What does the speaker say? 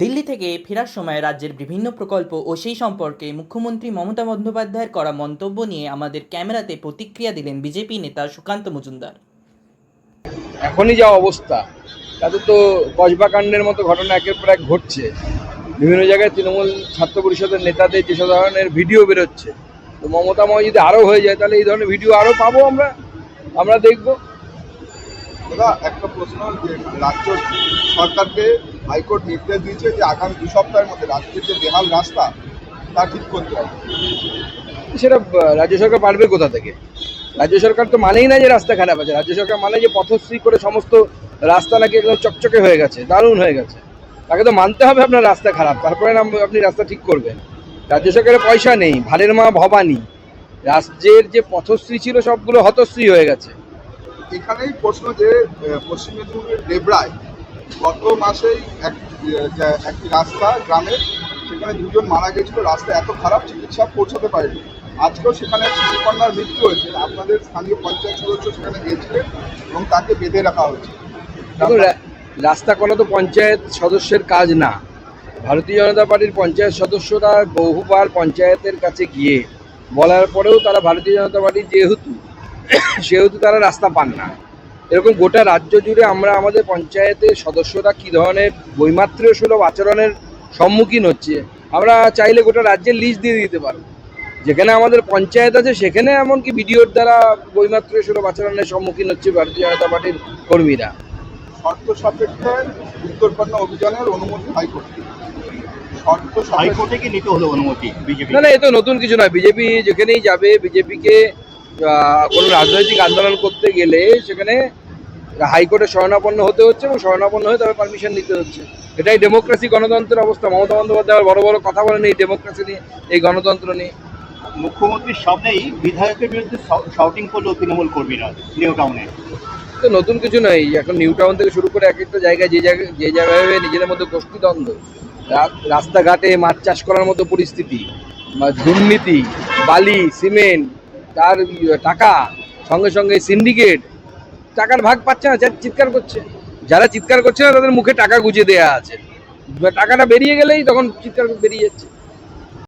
দিল্লি থেকে ফেরার সময় রাজ্যের বিভিন্ন প্রকল্প ও সেই সম্পর্কে মুখ্যমন্ত্রী মমতা বন্দ্যোপাধ্যায়ের করা মন্তব্য নিয়ে আমাদের ক্যামেরাতে প্রতিক্রিয়া দিলেন বিজেপি নেতা সুকান্ত মজুমদার। এখনই যা অবস্থা। তাতে তো কসবা কাণ্ডের মতো ঘটনা একের পর এক ঘটছে। বিভিন্ন জায়গায় তৃণমূল ছাত্র পরিষদের নেতাদের যেসব ধরনের ভিডিও বেরোচ্ছে, তো মমতাময় যদি আরও হয়ে যায়, তাহলে এই ধরনের ভিডিও আরও পাবো আমরা? আমরা দেখব। দাদা একটা প্রশ্ন যে রাজ্য সরকারকে হাইকোর্ট নির্দেশ দিয়েছে যে আগামী দু সপ্তাহের মধ্যে রাজ্যের যে বেহাল রাস্তা, তা ঠিক করতে হবে। সেটা রাজ্য সরকার পারবে কোথা থেকে? রাজ্য সরকার তো মানেই না যে রাস্তা খারাপ আছে। রাজ্য সরকার মানে যে পথশ্রী করে সমস্ত রাস্তা নাকি একদম চকচকে হয়ে গেছে, দারুণ হয়ে গেছে। তাকে তো মানতে হবে আপনার রাস্তা খারাপ, তারপরে আপনি রাস্তা ঠিক করবেন। রাজ্য সরকারের পয়সা নেই, ভালের মা ভবানী। রাজ্যের যে পথশ্রী ছিল, সবগুলো হতশ্রী হয়ে গেছে। এখানেই প্রশ্ন যে পশ্চিম মেদিনীপুরের দেবরায় গত মাসেই এক একটি রাস্তা গ্রামে সেখানে দুজন মারা গেছিল রাস্তা এত খারাপ, চিকিৎসা পৌঁছাতে পারেনি। আজকেও সেখানে শিশুকন্যার মৃত্যু হয়েছে। আপনাদের স্থানীয় পঞ্চায়েত সদস্য সেখানে গিয়েছিলেন এবং তাকে বেঁধে রাখা হয়েছে। রাস্তা করা তো পঞ্চায়েত সদস্যের কাজ না। ভারতীয় জনতা পার্টির পঞ্চায়েত সদস্যরা বহুবার পঞ্চায়েতের কাছে গিয়ে বলার পরেও তারা ভারতীয় জনতা পার্টি যেহেতু সেহেতু তারা রাস্তা পান না। এরকম গোটা রাজ্য জুড়ে আমরা আমাদের পঞ্চায়েতের সদস্যরা কী ধরনের বৈমাত্র্য সুলভ আচরণের সম্মুখীন হচ্ছে আমরা চাইলে গোটা রাজ্যের লিস্ট দিয়ে দিতে পারব। যেখানে আমাদের পঞ্চায়েত আছে সেখানে এমনকি ভিডিওর দ্বারা বৈমাত্র্য সুলভ আচরণের সম্মুখীন হচ্ছে ভারতীয় জনতা পার্টির কর্মীরা। শর্ত সাপেক্ষে উত্তরকন্যা অভিযানের অনুমতি হাইকোর্ট। কি নিতে হলো অনুমতি? বিজেপি না না এ তো নতুন কিছু নয়। বিজেপি যেখানেই যাবে বিজেপিকে কোনো রাজনৈতিক আন্দোলন করতে গেলে সেখানে হাইকোর্টে শরণাপন্ন হতে হচ্ছে এবং শরণাপন্ন হয়ে তবে পারমিশন নিতে হচ্ছে। এটাই ডেমোক্রেসি গণতন্ত্রের অবস্থা। মমতা বন্দ্যোপাধ্যায় বড় বড় কথা বলেন এই ডেমোক্রেসি নিয়ে এই গণতন্ত্র নিয়ে। মুখ্যমন্ত্রীর সামনেই বিধায়কের বিরুদ্ধে শাউটিং করল তৃণমূল কর্মীরা নিউ টাউনে তো নতুন কিছু নয় এখন নিউ টাউন থেকে শুরু করে এক একটা জায়গায় যে জায়গায় যে জায়গায় নিজেদের মধ্যে গোষ্ঠীদ্বন্দ্ব রাস্তাঘাটে মাছ চাষ করার মতো পরিস্থিতি বা দুর্নীতি বালি সিমেন্ট তার ইয়ে টাকা, সঙ্গে সঙ্গে সিন্ডিকেট টাকার ভাগ পাচ্ছে না, যারা চিৎকার করছে। যারা চিৎকার করছে না, তাদের মুখে টাকা গুজে দেয়া আছে। টাকাটা বেরিয়ে গেলেই তখন চিৎকার বেরিয়ে যাচ্ছে।